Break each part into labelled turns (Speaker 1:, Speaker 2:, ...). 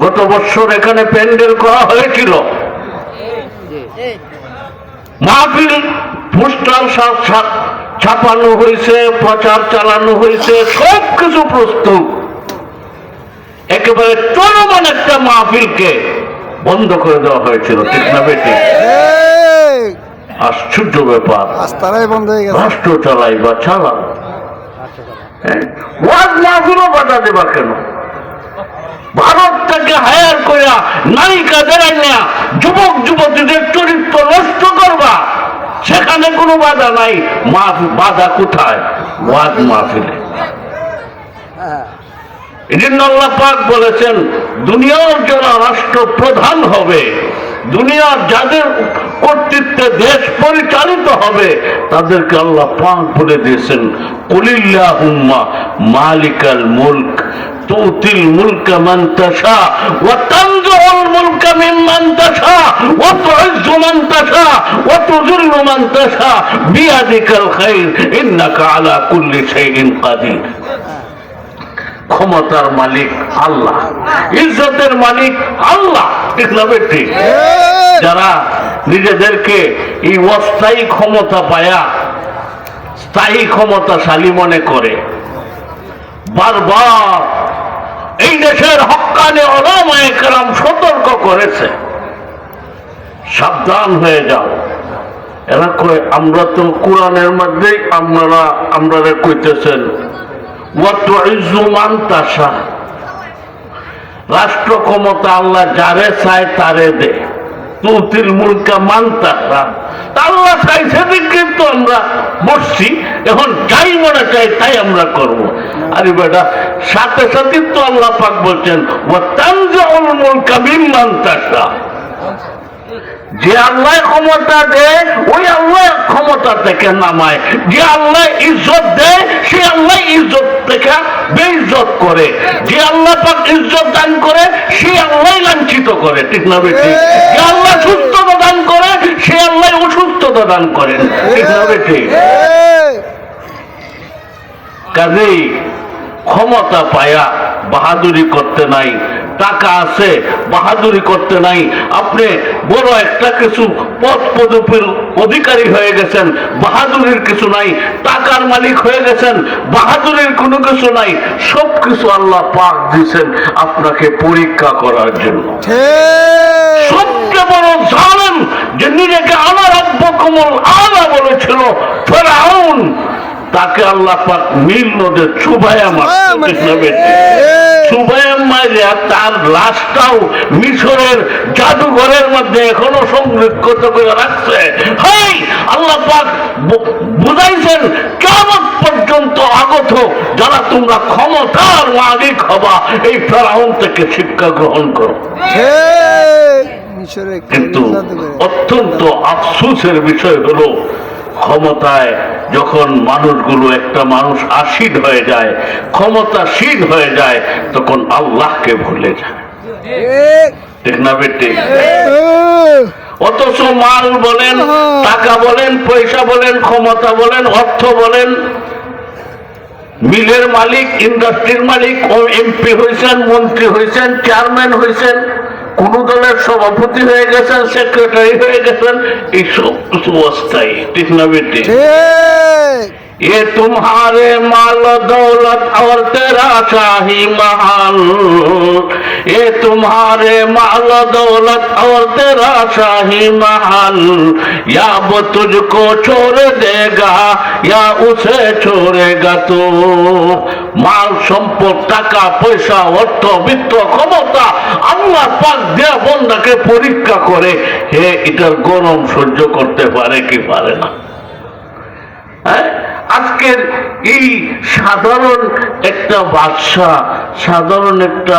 Speaker 1: গত বছর এখানে প্যান্ডেল করা হয়েছিল। মাহফিল পোস্টার ছাপানো হয়েছে প্রচার চালানো হয়েছে সব কিছু প্রস্তুত। একেবারে চলমান একটা মাহফিলকে বন্ধ করে দেওয়া হয়েছিল ঠিক না বেটি? আশ্চর্য ব্যাপার। রাষ্ট্র চালাই বা চালান হ্যাঁ? ওয়াজ মাহফিলও বাধা দেবা কেন? ভারত করিয়া নায়িকা যুবক যুবতীদের চরিত্র নষ্ট করবা। সেখানে কোনো বাধা নাই। বাধা কোথায়? ওয়াজ পাক বলেছেন, দুনিয়ার যারা রাষ্ট্র প্রধান হবে, দুনিয়ার যাদের কর্তৃত্বে দেশ পরিচালিত হবে, তাদেরকে আল্লাহ পাক বলে দিয়েছেন, কুলিল্লাহুম্মা মালিকাল মুলক, তুতিল মুলক মান তাশা ওয়া মিম্মান তাশা ওয়া মান তাশা ওয়া তুযিল্লু মান তাশা বিয়াদিকাল খাইর ইন্নাকা আলা কুল্লি শাইইন কাদির। ক্ষমতার মালিক আল্লাহ ইজ্জতের মালিক আল্লাহ ঠিক না বেটি যারা নিজেদেরকে এই অস্থায়ী ক্ষমতা পায়া স্থায়ী ক্ষমতাশালী মনে করে বারবার এই দেশের হকানে অলামায়ে সতর্ক করেছে। সাবধান হয়ে যাও। এরা কয়, আমরা তো কোরআনের মধ্যেই আপনারা আমরা কইতেছেন রাষ্ট্র ক্ষমতা আল্লাহ যারে চায় তারে দে। তুতিল মুলকা মান তাশা আল্লাহ চাইছে দিকে তো আমরা বসছি এখন যাই মনে চাই তাই আমরা করব। আরে বেটা, সাথে সাথে তো আল্লাহ পাক বলছেন ওয়া তানজাউল মুলকা মিম্মান তাশা। যে আল্লাহ ক্ষমতা দেয় ওই আল্লাহ ক্ষমতা থেকে নামায়। যে আল্লাহ ইজ্জত দেয় সে আল্লাহ ইজ্জত থেকে বেইজ্জত করে, যে আল্লাহ পাক ইজ্জত দান করে, সে আল্লাহ লাঞ্ছিত করে, ঠিক না বেটি যে আল্লাহ সুস্থতা দান করে, সে আল্লাহ অসুস্থতা দান করেন ঠিক না বেটি কাজেই ক্ষমতা পায়া বাহাদুরি করতে নাই টাকা আছে বাহাদুরি করতে নাই। আপনি বড় একটা কিছু পদ পদপের অধিকারী হয়ে গেছেন বাহাদুরির কিছু নাই টাকার মালিক হয়ে গেছেন বাহাদুরির কোনো কিছু নাই সব কিছু আল্লাহ পাক দিয়েছেন আপনাকে পরীক্ষা করার জন্য। সবচেয়ে বড় জানেন যে নিজেকে আমার রব্য কমল আলা বলেছিল ফেরাউন। তাকে আল্লাহ পাক নীল নদে চুবাইয়া মারতে তার লাশটাও মিশরের জাদুঘরের মধ্যে এখনও সংরক্ষিত করে রাখছে। হেই আল্লাহ পাক বুঝাইছেন কেমন পর্যন্ত আগত যারা তোমরা ক্ষমতার মালিক হবা এই ফেরাউন থেকে শিক্ষা গ্রহণ করো। কিন্তু অত্যন্ত আফসোসের বিষয় হলো ক্ষমতায় যখন মানুষগুলো একটা মানুষ আসীন হয়ে যায়, ক্ষমতাসীন হয়ে যায়, তখন আল্লাহকে ভুলে যায়। অথচ মাল বলেন, টাকা বলেন, পয়সা বলেন, ক্ষমতা বলেন, অর্থ বলেন, মিলের মালিক, ইন্ডাস্ট্রির মালিক এমপি হয়েছেন, মন্ত্রী হয়েছেন, চেয়ারম্যান হয়েছেন কোন দলের সভাপতি হয়ে গেছেন সেক্রেটারি হয়ে গেছেন এই সব কিছু অস্থায়ী ঠিক না বেটি ये तुम्हारे माल दौलत और तेरा शाही महल ये तुम्हारे माल दौलत और तेरा शाही महल या वो तुझको छोड़ देगा या उसे छोड़ेगा तो মাল, সম্পদ, টাকা, পয়সা, অর্থ, বিত্ত, ক্ষমতা আল্লাহ পাক দেয়া বন্দাকে পরীক্ষা করে, হে এটার গরম সহ্য করতে পারে কি পারে না হ্যাঁ? আজকের এই সাধারণ একটা বাদশাহ, সাধারণ একটা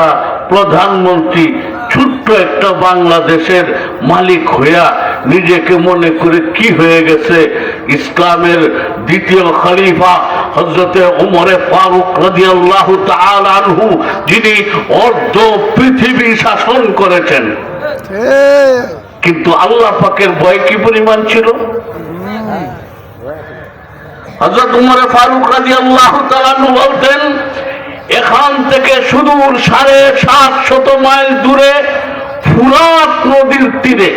Speaker 1: প্রধানমন্ত্রী ছোট্ট একটা বাংলাদেশের মালিক হইয়া নিজেকে মনে করে কি হয়ে গেছে? ইসলামের দ্বিতীয় খলিফা হজরতে উমরে ফারুক রাদিয়াল্লাহু তাআলা আনহু, যিনি অর্ধ পৃথিবী শাসন করেছেন। কিন্তু আল্লাহ পাকের ভয় কি পরিমাণ ছিল? হজরত উমরে ফারুক রাজি আল্লাহ বলতেন এখান থেকে সুদূর সাড়ে সাত শত মাইল দূরে ফুরাত নদীর তীরে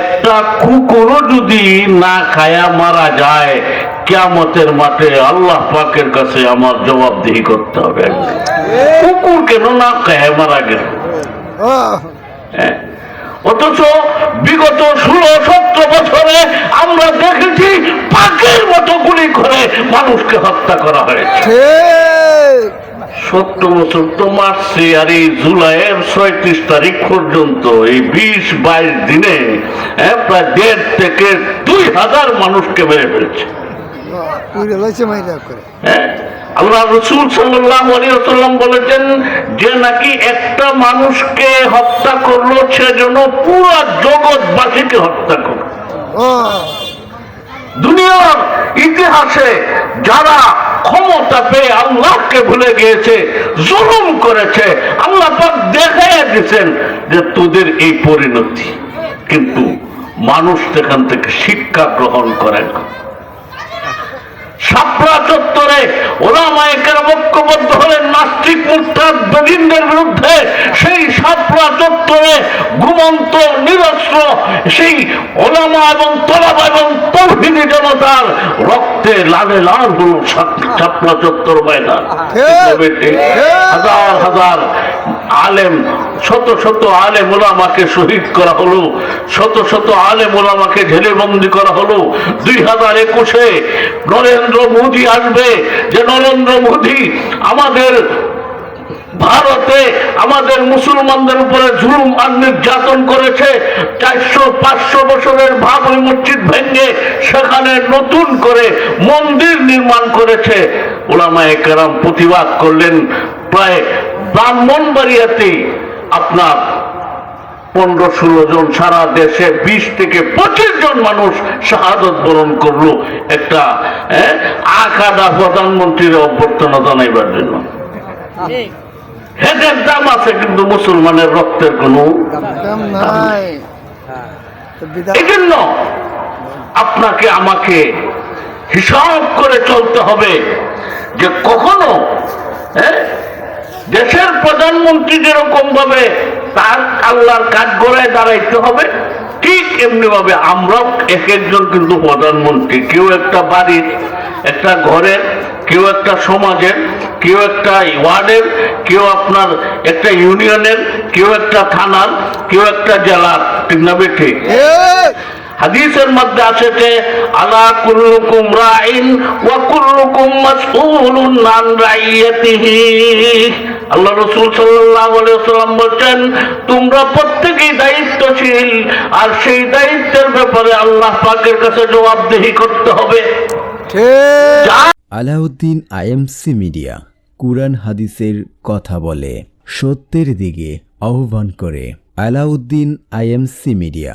Speaker 1: একটা কুকুরও যদি না খায়া মারা যায় কিয়ামতের মাঠে আল্লাহ পাকের কাছে আমার জবাবদিহি করতে হবে। কুকুর কেন না খায়া মারা গেল? হ্যাঁ। অথচ বিগত ষোলো সতেরো বছরে আমরা দেখেছি পাকের মতো গুলি করে মানুষকে হত্যা করা হয়েছে। সত্তর বছর তো মারছে আর এই জুলাইয়ের ছয়ত্রিশ তারিখ পর্যন্ত এই বিশ বাইশ দিনে প্রায় দেড় থেকে দুই হাজার মানুষকে মেরে ফেলছে। হ্যাঁ? আল্লাহ রসুল আলিয়াল্লাম বলেছেন, যে নাকি একটা মানুষকে হত্যা করল, সেজন্য পুরো জগৎবাসীকে হত্যা করল। দুনিয়ার ইতিহাসে যারা ক্ষমতা পেয়ে আল্লাহকে ভুলে গিয়েছে, জুলুম করেছে, আল্লাহ দেখাই দিয়েছেন যে তোদের এই পরিণতি। কিন্তু মানুষ সেখান থেকে শিক্ষা গ্রহণ করে না। সাপড়া চত্বরে ওলামায় কেরাম ঐক্যবদ্ধ হলেন নাস্তিক মুরতাদ বেদিনদের বিরুদ্ধে। সেই সাপড়া চত্বরে ঘুমন্ত নিরস্ত্র সেই ওলামা এবং তলাবা এবং তৌহিদি জনতার রক্তে লালে লাল হল সাপড়া চত্বর ময়দান হাজার হাজার আলেম, শত শত আলেম ওলামাকে শহীদ করা হলো, শত শত আলেম ওলামাকে ঝেলে বন্দি করা হলো। দুই হাজার একুশে নরেন্দ্র মোদী আসবে। যে নরেন্দ্র মোদী আমাদের ভারতে আমাদের মুসলমানদের উপরে জুলুম আর নির্যাতন করেছে, চারশো পাঁচশো বছরের ভাবরি মসজিদ ভেঙে সেখানে নতুন করে মন্দির নির্মাণ করেছে। ওলামায়ে কেরাম প্রতিবাদ করলেন, প্রায় ব্রাহ্মণবাড়িয়াতে আপনার পনেরো ষোলো জন সারা দেশে বিশ থেকে পঁচিশ জন মানুষ শাহাদত বরণ করল। একটা আকাদা প্রধানমন্ত্রীর অভ্যর্থনা জানাইবার জন্য। হেদের দাম আছে কিন্তু মুসলমানের রক্তের কোনো এই জন্য আপনাকে আমাকে হিসাব করে চলতে হবে যে কখনো হ্যাঁ, দেশের প্রধানমন্ত্রী যেরকম ভাবে তার আল্লাহর কাজ গড়ায় দাঁড়াইতে হবে, ঠিক এমনি ভাবে আমরাও এক একজন কিন্তু প্রধানমন্ত্রী। কেউ একটা বাড়ির, একটা ঘরের, কেউ একটা সমাজের, কেউ একটা ওয়ার্ডের, কেউ আপনার একটা ইউনিয়নের, কেউ একটা থানার, কেউ একটা জেলার। ঠিক না বেঠে? হাদিসের মধ্যে আছে যে আলা কুল্লুকুম রাইন ওয়া কুল্লুকুম মাসউলুন আন রাইয়াতিহি। আল্লাহ রাসূল সাল্লাল্লাহু আলাইহি ওয়াসাল্লাম বলেন তোমরা প্রত্যেকেই দায়িত্বশীল আর সেই দায়িত্বের ব্যাপারে আল্লাহ পাকের কাছে জবাবদিহি করতে হবে।
Speaker 2: আলাউদ্দিন আইএমসি মিডিয়া কুরআন হাদিসের কথা বলে সত্যের দিকে আহ্বান করে। Alauddin IMC media